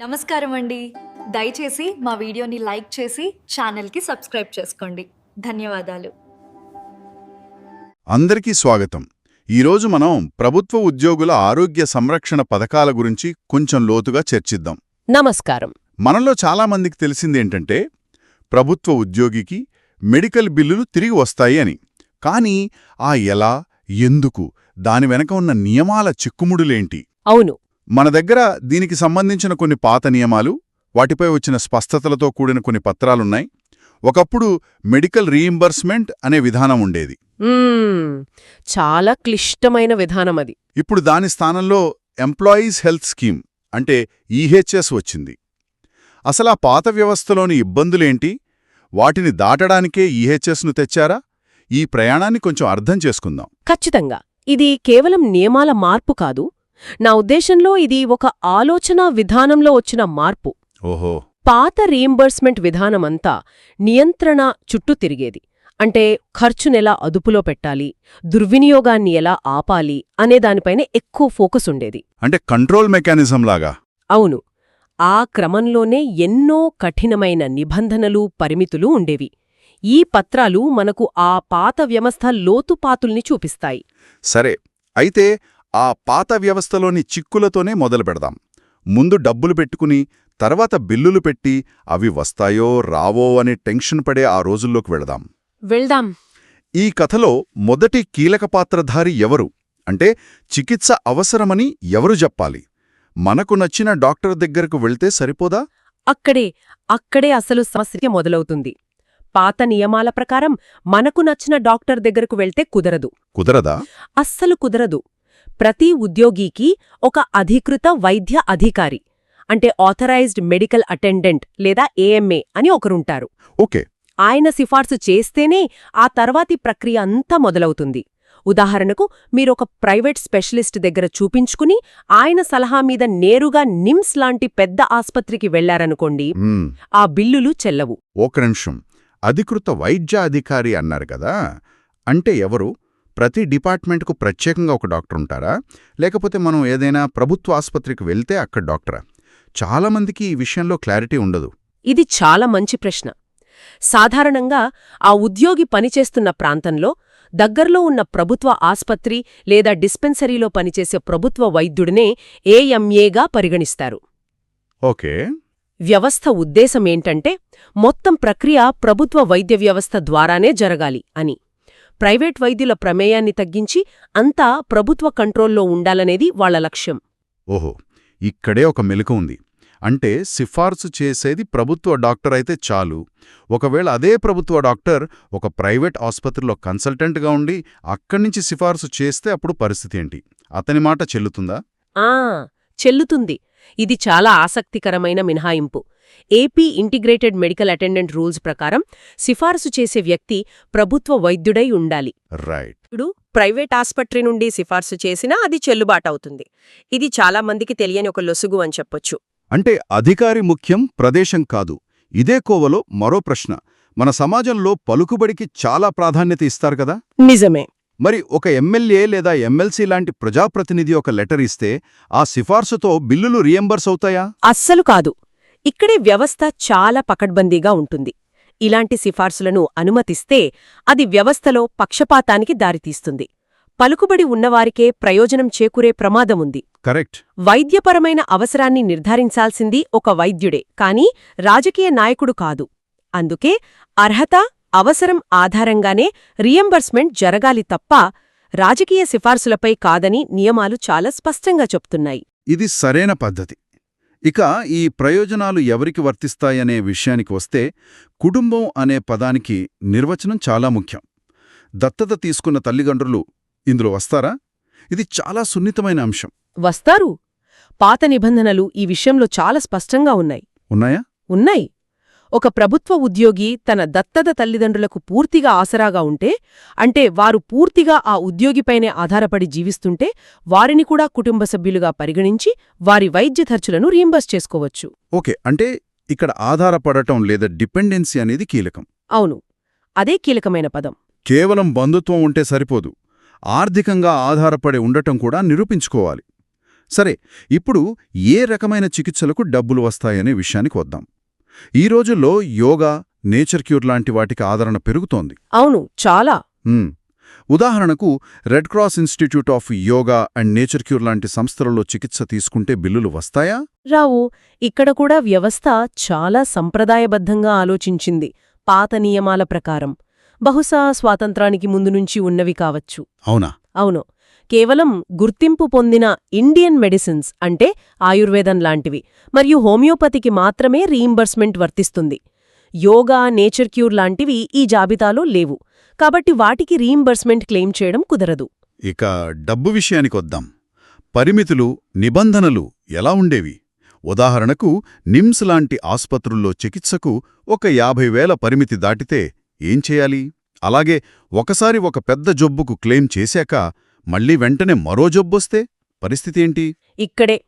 నమస్కారం అండి. దయచేసి మా వీడియోని లైక్ చేసి ఛానల్కి సబ్స్క్రైబ్ చేసుకోండి. ధన్యవాదాలు. అందరికీ స్వాగతం. ఈరోజు మనం ప్రభుత్వ ఉద్యోగుల ఆరోగ్య సంరక్షణ పథకాల గురించి కొంచెం లోతుగా చర్చిద్దాం. నమస్కారం. మనలో చాలామందికి తెలిసిందేంటంటే ప్రభుత్వ ఉద్యోగికి మెడికల్ బిల్లులు తిరిగి వస్తాయి అని. కానీ ఆ ఎలా ఎందుకు దాని వెనక ఉన్న నియమాల చిక్కుముడులేంటి? అవును. మన దగ్గర దీనికి సంబంధించిన కొన్ని పాత నియమాలు వాటిపై వచ్చిన స్పష్టతలతో కూడిన కొన్ని పత్రాలున్నాయి. ఒకప్పుడు మెడికల్ రీయింబర్స్మెంట్ అనే విధానం ఉండేది. చాలా క్లిష్టమైన విధానం అది. ఇప్పుడు దాని స్థానంలో ఎంప్లాయీస్ హెల్త్ స్కీమ్ అంటే ఈహెచ్ఎస్ వచ్చింది. అసలా పాత వ్యవస్థలోని ఇబ్బందులేంటి? వాటిని దాటడానికే ఈహెచ్ఎస్ను తెచ్చారా? ఈ ప్రయాణాన్ని కొంచెం అర్థం చేసుకుందాం. ఖచ్చితంగా. ఇది కేవలం నియమాల మార్పు కాదు నా ఉద్దేశంలో ఇది ఒక ఆలోచనా విధానంలో వచ్చిన మార్పు. ఓహో. పాత రీయింబర్స్మెంట్ విధానమంతా నియంత్రణ చుట్టూ తిరిగేది. అంటే ఖర్చునెలా అదుపులో పెట్టాలి దుర్వినియోగాన్ని ఎలా ఆపాలి అనే దానిపైనే ఎక్కువ ఫోకస్ ఉండేది. అంటే కంట్రోల్ మెకానిజం లాగా? అవును. ఆ క్రమంలోనే ఎన్నో కఠినమైన నిబంధనలు పరిమితులు ఉండేవి. ఈ పత్రాలు మనకు ఆ పాత వ్యవస్థ లోతుపాతుల్ని చూపిస్తాయి. సరే. అయితే ఆ పాత వ్యవస్థలోని చిక్కులతోనే మొదలు పెడదాం. ముందు డబ్బులు పెట్టుకుని తర్వాత బిల్లులు పెట్టి అవి వస్తాయో రావో అనే టెన్షన్ పడే ఆ రోజుల్లోకి వెళదాం. వెళ్దాం. ఈ కథలో మొదటి కీలక పాత్రధారి ఎవరు? అంటే చికిత్స అవసరమని ఎవరు చెప్పాలి? మనకు నచ్చిన డాక్టర్ దగ్గరకు వెళ్తే సరిపోదా? అక్కడే అక్కడే అసలు సమస్య మొదలవుతుంది. పాత నియమాల ప్రకారం మనకు నచ్చిన డాక్టర్ దగ్గరకు వెళ్తే కుదరదు. కుదరదా? అస్సలు కుదరదు. ప్రతి ఉద్యోగికి ఒక అధికృత వైద్య అధికారి అంటే ఆథరైజ్డ్ మెడికల్ అటెండెంట్ లేదా ఏఎంఏ అని ఒకరుంటారు. ఓకే. ఆయన సిఫార్సు చేస్తేనే ఆ తర్వాతి ప్రక్రియ అంతా మొదలవుతుంది. ఉదాహరణకు మీరొక ప్రైవేట్ స్పెషలిస్ట్ దగ్గర చూపించుకుని ఆయన సలహా మీద నేరుగా నిమ్స్ లాంటి పెద్ద ఆస్పత్రికి వెళ్ళారనుకోండి ఆ బిల్లులు చెల్లవు. ఒక నిమిషం. అధికృత వైద్య అధికారి అన్నారు కదా? అంటే ఎవరు? ప్రతి డిపార్ట్మెంట్కు ప్రత్యేకంగా ఒక డాక్టర్ ఉంటారా? లేకపోతే మనం ఏదైనా ప్రభుత్వ ఆసుపత్రికి వెళ్తే అక్కడ డాక్టరా? చాలామందికి ఈ విషయంలో క్లారిటీ ఉండదు. ఇది చాలా మంచి ప్రశ్న. సాధారణంగా ఆ ఉద్యోగి పనిచేస్తున్న ప్రాంతంలో దగ్గర్లో ఉన్న ప్రభుత్వ ఆస్పత్రి లేదా డిస్పెన్సరీలో పనిచేసే ప్రభుత్వ వైద్యుడినే ఏఎంఏగా పరిగణిస్తారు. ఓకే. వ్యవస్థ ఉద్దేశమేంటంటే మొత్తం ప్రక్రియ ప్రభుత్వ వైద్య వ్యవస్థ ద్వారానే జరగాలి అని. ప్రైవేట్ వైద్యుల ప్రమేయాన్ని తగ్గించి అంతా ప్రభుత్వ కంట్రోల్లో ఉండాలనేది వాళ్ళ లక్ష్యం. ఓహో ఇక్కడే ఒక మెలకు ఉంది. అంటే సిఫార్సు చేసేది ప్రభుత్వ డాక్టర్ అయితే చాలు. ఒకవేళ అదే ప్రభుత్వ డాక్టర్ ఒక ప్రైవేట్ ఆసుపత్రిలో కన్సల్టెంట్గా ఉండి అక్కడి నుంచి సిఫార్సు చేస్తే అప్పుడు పరిస్థితి ఏంటి? అతని మాట చెల్లుతుందా? ఆ చెల్లుతుంది. ఇది చాలా ఆసక్తికరమైన మినహాయింపు. AP integrated medical attendant rules ప్రకారం సిఫారసు చేసే వ్యక్తి ప్రభుత్వ వైద్యుడై ఉండాలి. రైట్. ఇప్పుడు ప్రైవేట్ ఆస్పత్రి నుండి సిఫార్సు చేసినా అది చెల్లుబాటవుతుంది. ఇది చాలా మందికి తెలియని ఒక లొసుగు అని చెప్పొచ్చు. అంటే అధికారి ముఖ్యం ప్రదేశం కాదు. ఇదే కోవలో మరో ప్రశ్న. మన సమాజంలో పలుకుబడికి చాలా ప్రాధాన్యత ఇస్తారు కదా? నిజమే. మరి ఒక ఎమ్మెల్యే లేదా ఎమ్మెల్సీ లాంటి ప్రజాప్రతినిధి ఒక లెటర్ ఇస్తే ఆ సిఫార్సుతో బిల్లులు రియంబర్స్ అవుతాయా? అస్సలు కాదు. ఇక్కడే వ్యవస్థ చాలా పకడ్బందీగా ఉంటుంది. ఇలాంటి సిఫార్సులను అనుమతిస్తే అది వ్యవస్థలో పక్షపాతానికి దారితీస్తుంది. పలుకుబడి ఉన్నవారికే ప్రయోజనం చేకూరే ప్రమాదముంది. కరెక్ట్. వైద్యపరమైన అవసరాన్ని నిర్ధారించాల్సింది ఒక వైద్యుడే కాని రాజకీయ నాయకుడు కాదు. అందుకే అర్హత అవసరం ఆధారంగానే రియంబర్స్మెంట్ జరగాలి తప్ప రాజకీయ సిఫార్సులపై కాదని నియమాలు చాలా స్పష్టంగా చెప్తున్నాయి. ఇది సరైన పద్ధతి. ఇక ఈ ప్రయోజనాలు ఎవరికి వర్తిస్తాయనే విషయానికి వస్తే కుటుంబం అనే పదానికి నిర్వచనం చాలా ముఖ్యం. దత్తత తీసుకున్న తల్లిదండ్రులు ఇందులో వస్తారా? ఇది చాలా సున్నితమైన అంశం. వస్తారు. పాత నిబంధనలు ఈ విషయంలో చాలా స్పష్టంగా ఉన్నాయి. ఉన్నాయా? ఉన్నాయి. ఒక ప్రభుత్వ ఉద్యోగి తన దత్తత తల్లిదండ్రులకు పూర్తిగా ఆసరాగా ఉంటే అంటే వారు పూర్తిగా ఆ ఉద్యోగిపైనే ఆధారపడి జీవిస్తుంటే వారిని కూడా కుటుంబ సభ్యులుగా పరిగణించి వారి వైద్య ఖర్చులను రీంబర్స్ చేసుకోవచ్చు. ఓకే అంటే ఇక్కడ ఆధారపడటం లేదా డిపెండెన్సీ అనేది కీలకం. అవును అదే కీలకమైన పదం. కేవలం బంధుత్వం ఉంటే సరిపోదు. ఆర్థికంగా ఆధారపడి ఉండటం కూడా నిరూపించుకోవాలి. సరే ఇప్పుడు ఏ రకమైన చికిత్సలకు డబ్బులు వస్తాయనే విషయానికి వద్దాం. ఈ రోజుల్లో యోగా నేచర్ క్యూర్ లాంటి వాటికి ఆదరణ పెరుగుతోంది. అవును చాలా. ఉదాహరణకు red cross institute of yoga and nature cure లాంటి సంస్థలలో చికిత్స తీసుకుంటే బిల్లులు వస్తాయా? రావు ఇక్కడ కూడా వ్యవస్థ చాలా సంప్రదాయబద్ధంగా ఆలోచించింది పాత నియమాల ప్రకారం. బహుశా స్వాతంత్రానికి ముందు నుంచి ఉన్నవి కావచ్చు. అవునా? అవును. కేవలం గుర్తింపు పొందిన ఇండియన్ మెడిసిన్స్ అంటే ఆయుర్వేదం లాంటివి మరియు హోమియోపతికి మాత్రమే రీయింబర్స్మెంట్ వర్తిస్తుంది. యోగా నేచర్ క్యూర్ లాంటివి ఈ జాబితాలో లేవు. కాబట్టి వాటికి రీయింబర్స్మెంట్ క్లెయిమ్ చేయడం కుదరదు. ఇక డబ్బు విషయానికొద్దాం పరిమితులు నిబంధనలు ఎలా ఉండేవి? ఉదాహరణకు నిమ్స్ లాంటి ఆస్పత్రుల్లో చికిత్సకు ఒక యాభై వేల పరిమితి దాటితే ఏం చేయాలి? అలాగే ఒకసారి ఒక పెద్ద జబ్బుకు క్లెయిమ్ చేశాక మళ్ళీ వెంటనే మరో జబ్బొస్తే పరిస్థితేంటి? ఇక్కడే.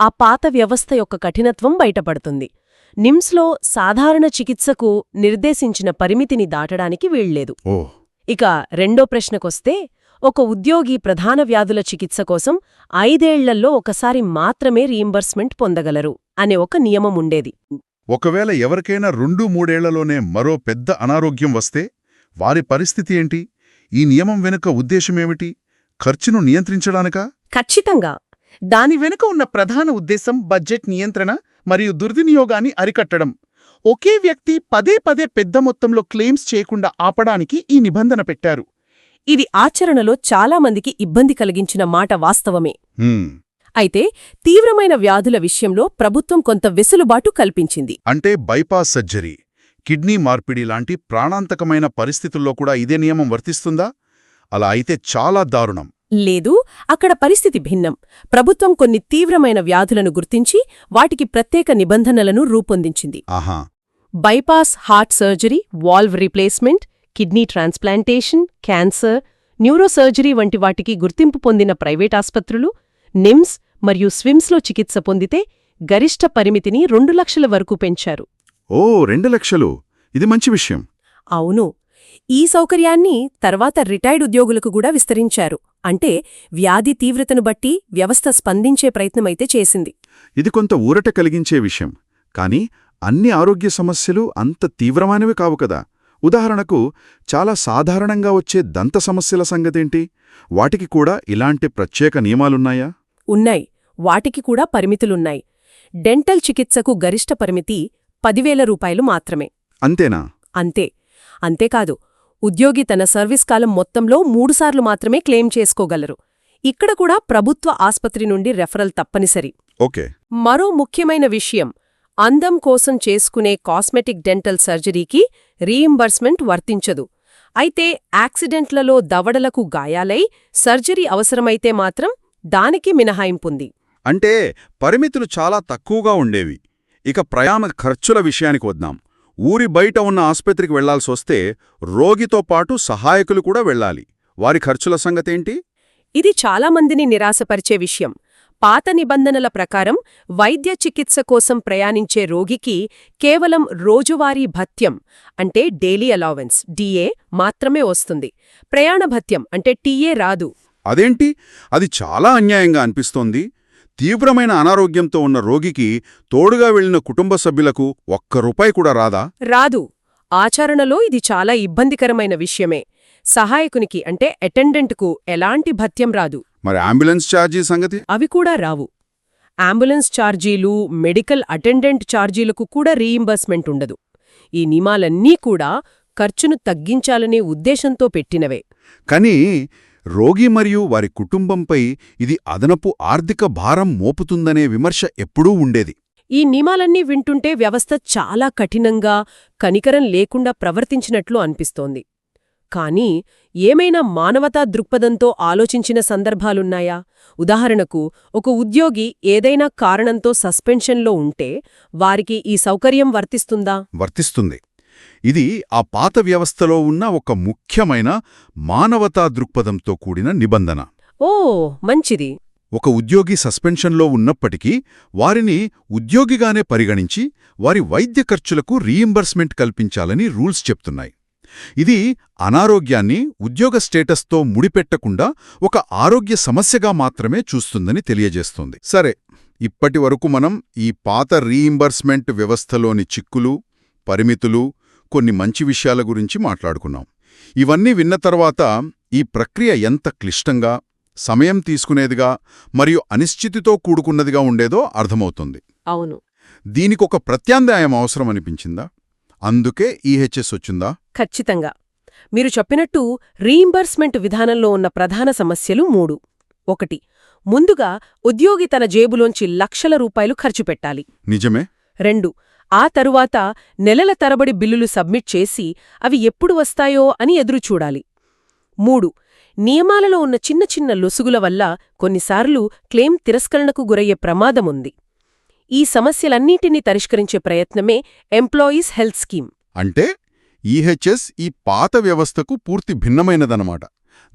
ఆ పాత వ్యవస్థ యొక్క కఠినత్వం బయటపడుతుంది. నిమ్స్లో సాధారణ చికిత్సకు నిర్దేశించిన పరిమితిని దాటడానికి వీల్లేదు. ఓ. ఇక రెండో ప్రశ్నకొస్తే ఒక ఉద్యోగి ప్రధాన వ్యాధుల చికిత్స కోసం ఐదేళ్ళలో ఒకసారి మాత్రమే రీయింబర్స్మెంట్ పొందగలరు అనే ఒక నియమం ఉండేది. ఒకవేళ ఎవరికైనా రెండు మూడేళ్ళలోనే మరో పెద్ద అనారోగ్యం వస్తే వారి పరిస్థితి ఏంటి? ఈ నియమం వెనుక ఉద్దేశమేమిటి? ఖర్చును నియంత్రించడానికా? ఖచ్చితంగా. దాని వెనుక ఉన్న ప్రధాన ఉద్దేశం బడ్జెట్ నియంత్రణ మరియు దుర్వినియోగాన్ని అరికట్టడం. ఒకే వ్యక్తి పదే పదే పెద్ద మొత్తంలో క్లెయిమ్స్ చేయకుండా ఆపడానికి ఈ నిబంధన పెట్టారు. ఇది ఆచరణలో చాలా మందికి ఇబ్బంది కలిగించిన మాట వాస్తవమే. అయితే తీవ్రమైన వ్యాధుల విషయంలో ప్రభుత్వం కొంత వెసులుబాటు కల్పించింది. అంటే బైపాస్ సర్జరీ కిడ్నీ మార్పిడి లాంటి ప్రాణాంతకమైన పరిస్థితుల్లో కూడా ఇదే నియమం వర్తిస్తుందా? అలా అయితే చాలా దారుణం. లేదు అక్కడ పరిస్థితి భిన్నం. ప్రభుత్వం కొన్ని తీవ్రమైన వ్యాధులను గుర్తించి వాటికి ప్రత్యేక నిబంధనలను రూపొందించింది. ఆహా. Bypass heart surgery valve replacement kidney transplantation cancer neurosurgery వంటి వాటికి గుర్తింపు పొందిన ప్రైవేట్ ఆస్పత్రులు నిమ్స్ మరియు స్విమ్స్లో చికిత్స పొందితే గరిష్ట పరిమితిని రెండు లక్షల వరకు పెంచారు. ఓ రెండు లక్షలు. ఇది మంచి విషయం. అవును ఈ సౌకర్యాన్ని తర్వాత రిటైర్డ్ ఉద్యోగులకు కూడా విస్తరించారు. అంటే వ్యాధి తీవ్రతను బట్టి వ్యవస్థ స్పందించే ప్రయత్నమైతే చేసింది. ఇది కొంత ఊరట కలిగించే విషయం. కాని అన్ని ఆరోగ్య సమస్యలు అంత తీవ్రమైనవి కావు కదా. ఉదాహరణకు చాలా సాధారణంగా వచ్చే దంత సమస్యల సంగతేంటి? వాటికి కూడా ఇలాంటి ప్రత్యేక నియమాలున్నాయా? ఉన్నాయి. వాటికి కూడా పరిమితులున్నాయి. డెంటల్ చికిత్సకు గరిష్ట పరిమితి పదివేల రూపాయలు మాత్రమే. అంతేనా? అంతే. అంతేకాదు ఉద్యోగి తన సర్వీస్ కాలం మొత్తంలో మూడుసార్లు మాత్రమే క్లెయిమ్ చేసుకోగలరు. ఇక్కడ కూడా ప్రభుత్వ ఆస్పత్రి నుండి రెఫరల్ తప్పనిసరి. ఓకే. మరో ముఖ్యమైన విషయం అందం కోసం చేసుకునే కాస్మెటిక్ డెంటల్ సర్జరీకి రీయింబర్స్మెంట్ వర్తించదు. అయితే యాక్సిడెంట్లలో దవడలకు గాయాలై సర్జరీ అవసరమైతే మాత్రం దానికి మినహాయింపుంది. అంటే పరిమితులు చాలా తక్కువగా ఉండేవి. ఇక ప్రయాణ ఖర్చుల విషయానికి వద్దాం. ఊరి బయట ఉన్న ఆస్పత్రికి వెళ్ళాల్సొస్తే రోగితో పాటు సహాయకులు కూడా వెళ్ళాలి. వారి ఖర్చుల సంగతేంటి? ఇది చాలామందిని నిరాశపరిచే విషయం. పాత నిబంధనల ప్రకారం వైద్య చికిత్స కోసం ప్రయాణించే రోగికి కేవలం రోజువారీ భత్యం అంటే డైలీ అలౌవెన్స్ డిఏ మాత్రమే వస్తుంది. ప్రయాణ భత్యం అంటే టీఏ రాదు. అదేంటి? అది చాలా అన్యాయంగా అనిపిస్తోంది. తీవ్రమైన అనారోగ్యంతో ఉన్న రోగికి తోడుగా వెళ్ళిన కుటుంబ సభ్యులకు ఒక్క రూపాయి కూడా రాదా? రాదు. ఆచరణలో ఇది చాలా ఇబ్బందికరమైన విషయమే. సహాయకునికి అంటే అటెండెంట్కు ఎలాంటి భత్యం రాదు. మరి అంబులెన్స్ ఛార్జీ సంగతి? అవి కూడా రావు. అంబులెన్స్ ఛార్జీలు మెడికల్ అటెండెంట్ ఛార్జీలకు కూడా రీయింబర్స్మెంట్ ఉండదు. ఈ నియమాలన్నీ కూడా ఖర్చును తగ్గించాలనే ఉద్దేశంతో పెట్టినవే. కానీ రోగి మరియు వారి కుటుంబంపై ఇది అదనపు ఆర్థిక భారం మోపుతుందనే విమర్శ ఎప్పుడూ ఉండేది. ఈ నియమాలన్నీ వింటుంటే వ్యవస్థ చాలా కఠినంగా కనికరం లేకుండా ప్రవర్తించినట్లు అనిపిస్తోంది. కానీ ఏమైనా మానవతా దృక్పథంతో ఆలోచించిన సందర్భాలున్నాయా? ఉదాహరణకు ఒక ఉద్యోగి ఏదైనా కారణంతో సస్పెన్షన్లో ఉంటే వారికి ఈ సౌకర్యం వర్తిస్తుందా? వర్తిస్తుంది. ఇది ఆ పాత వ్యవస్థలో ఉన్న ఒక ముఖ్యమైన మానవతా దృక్పథంతో కూడిన నిబంధన. ఓ మంచిది. ఒక ఉద్యోగి సస్పెన్షన్లో ఉన్నప్పటికీ వారిని ఉద్యోగిగానే పరిగణించి వారి వైద్య ఖర్చులకు రీయింబర్స్మెంట్ కల్పించాలని రూల్స్ చెప్తున్నాయి. ఇది అనారోగ్యాన్ని ఉద్యోగ స్టేటస్తో ముడిపెట్టకుండా ఒక ఆరోగ్య సమస్యగా మాత్రమే చూస్తుందని తెలియజేస్తోంది. సరే ఇప్పటి వరకు మనం ఈ పాత రీయింబర్స్మెంట్ వ్యవస్థలోని చిక్కులు పరిమితులు కొన్ని మంచి విషయాల గురించి మాట్లాడుకున్నాం. ఇవన్నీ విన్న తర్వాత ఈ ప్రక్రియ ఎంత క్లిష్టంగా సమయం తీసుకునేదిగా మరియు అనిశ్చితితో కూడుకున్నదిగా ఉండేదో అర్థమవుతుంది. అవును. దీనికొక ప్రత్యామ్నాయం అవసరం అనిపించిందా అందుకే ఈహెచ్ఎస్ వచ్చిందా? ఖచ్చితంగా. మీరు చెప్పినట్టు రీయింబర్స్మెంట్ విధానంలో ఉన్న ప్రధాన సమస్యలు మూడు. ఒకటి ముందుగా ఉద్యోగి తన జేబులోంచి లక్షల రూపాయలు ఖర్చు పెట్టాలి. నిజమే. రెండు ఆ తరువాత నెలల తరబడి బిల్లులు సబ్మిట్ చేసి అవి ఎప్పుడు వస్తాయో అని ఎదురుచూడాలి. మూడు. నియమాలలో ఉన్న చిన్న చిన్న లొసుగుల వల్ల కొన్నిసార్లు క్లెయిమ్ తిరస్కరణకు గురయ్యే ప్రమాదముంది. ఈ సమస్యలన్నింటినీ పరిష్కరించే ప్రయత్నమే ఎంప్లాయీస్ హెల్త్ స్కీమ్. అంటే ఈహెచ్ఎస్ ఈ పాత వ్యవస్థకు పూర్తి భిన్నమైనదనమాట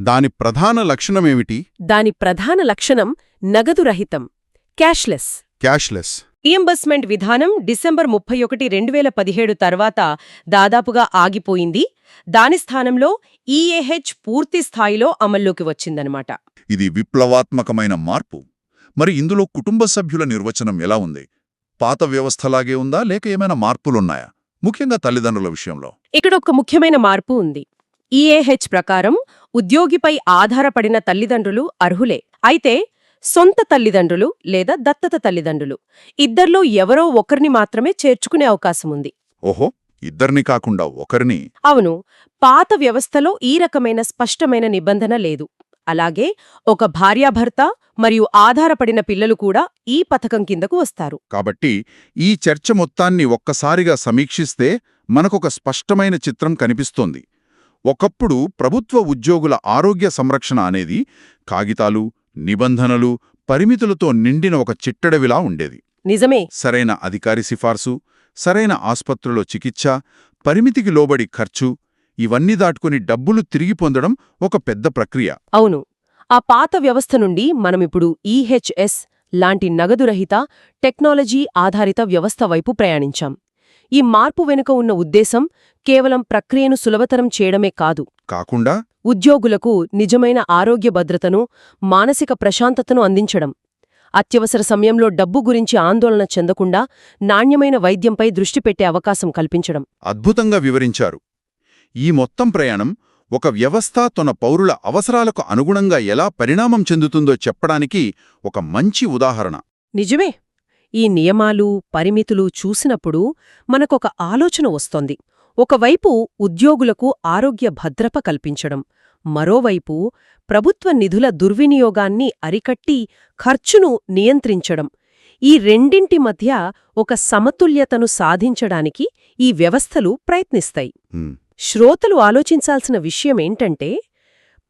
దాని ప్రధాన లక్షణమేమిటి? దాని ప్రధాన లక్షణం నగదురహితం క్యాష్లెస్. క్యాష్లెస్. రియంబర్స్మెంట్ విధానం డిసెంబర్ ముప్పై ఒకటి రెండు వేల పదిహేడు తర్వాత దాదాపుగా ఆగిపోయింది. దాని స్థానంలో ఈఏహెచ్ పూర్తి స్థాయిలో అమల్లోకి వచ్చిందనమాట ఇది విప్లవాత్మకమైన మార్పు. మరి ఇందులో కుటుంబ సభ్యుల నిర్వచనం ఎలా ఉంది? పాత వ్యవస్థలాగే ఉందా? లేక ఏమైనా మార్పులున్నాయా? ముఖ్యంగా తల్లిదండ్రుల విషయంలో. ఇక్కడ ఒక ముఖ్యమైన మార్పు ఉంది. ఈఏహెచ్ ప్రకారం ఉద్యోగిపై ఆధారపడిన తల్లిదండ్రులు అర్హులే. అయితే సొంత తల్లిదండ్రులు లేదా దత్తత తల్లిదండ్రులు. ఇద్దర్లో ఎవరో ఒకరిని మాత్రమే చేర్చుకునే అవకాశం ఉంది. ఓహో ఇద్దరిని కాకుండా ఒకరిని? అవును పాత వ్యవస్థలో ఈ రకమైన స్పష్టమైన నిబంధన లేదు. అలాగే ఒక భార్యాభర్త మరియు ఆధారపడిన పిల్లలు కూడా ఈ పథకం కిందకు వస్తారు. కాబట్టి ఈ చర్చ మొత్తాన్ని ఒక్కసారిగా సమీక్షిస్తే మనకొక స్పష్టమైన చిత్రం కనిపిస్తోంది. ఒకప్పుడు ప్రభుత్వ ఉద్యోగుల ఆరోగ్య సంరక్షణ అనేది కాగితాలు నిబంధనలు పరిమితులతో నిండిన ఒక చిట్టడవిలా ఉండేది. నిజమే. సరైన అధికారి సిఫార్సు సరైన ఆస్పత్రిలో చికిత్స పరిమితికి లోబడి ఖర్చు ఇవన్నీ దాటుకుని డబ్బులు తిరిగి పొందడం ఒక పెద్ద ప్రక్రియ. అవును. ఆ పాత వ్యవస్థ నుండి మనమిప్పుడు ఈహెచ్ఎస్ లాంటి నగదురహిత టెక్నాలజీ ఆధారిత వ్యవస్థ వైపు ప్రయాణించాం. ఈ మార్పు వెనుక ఉన్న ఉద్దేశం కేవలం ప్రక్రియను సులభతరం చేయడమే కాదు. కాకుండా ఉద్యోగులకు నిజమైన ఆరోగ్య భద్రతను మానసిక ప్రశాంతతను అందించడం. అత్యవసర సమయంలో డబ్బు గురించి ఆందోళన చెందకుండా నాణ్యమైన వైద్యంపై దృష్టి పెట్టే అవకాశం కల్పించడం. అద్భుతంగా వివరించారు. ఈ మొత్తం ప్రయాణం ఒక వ్యవస్థ తన పౌరుల అవసరాలకు అనుగుణంగా ఎలా పరిణామం చెందుతుందో చెప్పడానికి ఒక మంచి ఉదాహరణ. నిజమే! ఈ నియమాలు పరిమితులు చూసినప్పుడు మనకొక ఆలోచన వస్తోంది. ఒకవైపు ఉద్యోగులకు ఆరోగ్య భద్రత కల్పించడం మరోవైపు ప్రభుత్వ నిధుల దుర్వినియోగాన్ని అరికట్టి ఖర్చును నియంత్రించడం ఈ రెండింటి మధ్య ఒక సమతుల్యతను సాధించడానికి ఈ వ్యవస్థలు ప్రయత్నిస్తాయి. శ్రోతలు ఆలోచించాల్సిన విషయమేంటంటే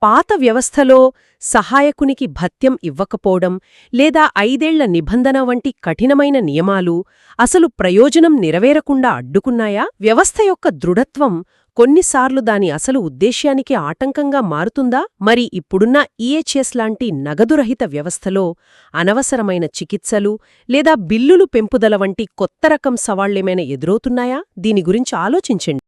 పాత వ్యవస్థలో సహాయకునికి భత్యం ఇవ్వకపోవడం లేదా ఐదేళ్ళ నిబంధన వంటి కఠినమైన నియమాలు అసలు ప్రయోజనం నెరవేరకుండా అడ్డుకున్నాయా? వ్యవస్థ యొక్క దృఢత్వం కొన్నిసార్లు దాని అసలు ఉద్దేశ్యానికి ఆటంకంగా మారుతుందా? మరి ఇప్పుడున్న ఈహెచ్ఎస్ లాంటి నగదురహిత వ్యవస్థలో అనవసరమైన చికిత్సలు లేదా బిల్లులు పెంపుదల వంటి కొత్త రకం సవాళ్ళేమైనా ఎదురవుతున్నాయా? దీని గురించి ఆలోచించండి.